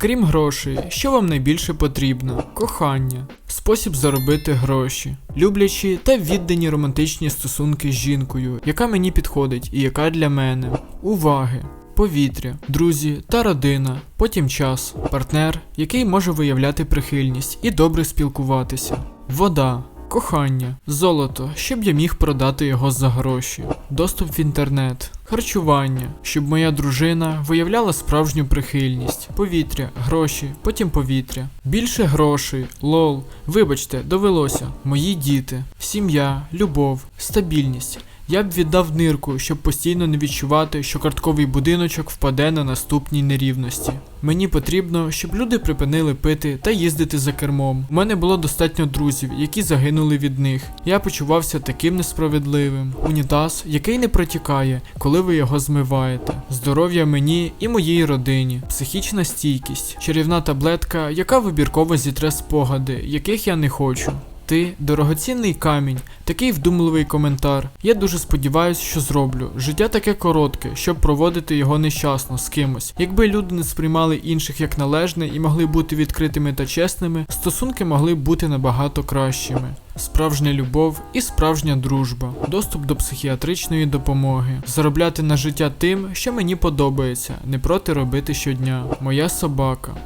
Крім грошей, що вам найбільше потрібно? Кохання, спосіб заробити гроші, люблячі та віддані романтичні стосунки з жінкою, яка мені підходить і яка для мене. Уваги. Повітря, друзі та родина, потім час, партнер, який може виявляти прихильність і добре спілкуватися, вода, кохання, золото, щоб я міг продати його за гроші, доступ в інтернет, харчування, щоб моя дружина виявляла справжню прихильність, повітря, гроші, потім повітря, більше грошей, лол, вибачте, довелося, мої діти, сім'я, любов, стабільність. Я б віддав нирку, щоб постійно не відчувати, що картковий будиночок впаде на наступній нерівності. Мені потрібно, щоб люди припинили пити та їздити за кермом. У мене було достатньо друзів, які загинули від них. Я почувався таким несправедливим. Унітаз, який не протікає, коли ви його змиваєте. Здоров'я мені і моїй родині, психічна стійкість, чарівна таблетка, яка вибірково зітре спогади, яких я не хочу. Ти дорогоцінний камінь, такий вдумливий коментар. Я дуже сподіваюся, що зроблю. Життя таке коротке, щоб проводити його нещасно з кимось. Якби люди не сприймали інших як належне і могли бути відкритими та чесними, стосунки могли б бути набагато кращими. Справжня любов і справжня дружба, доступ до психіатричної допомоги, заробляти на життя тим, що мені подобається, не проти робити щодня. Моя собака.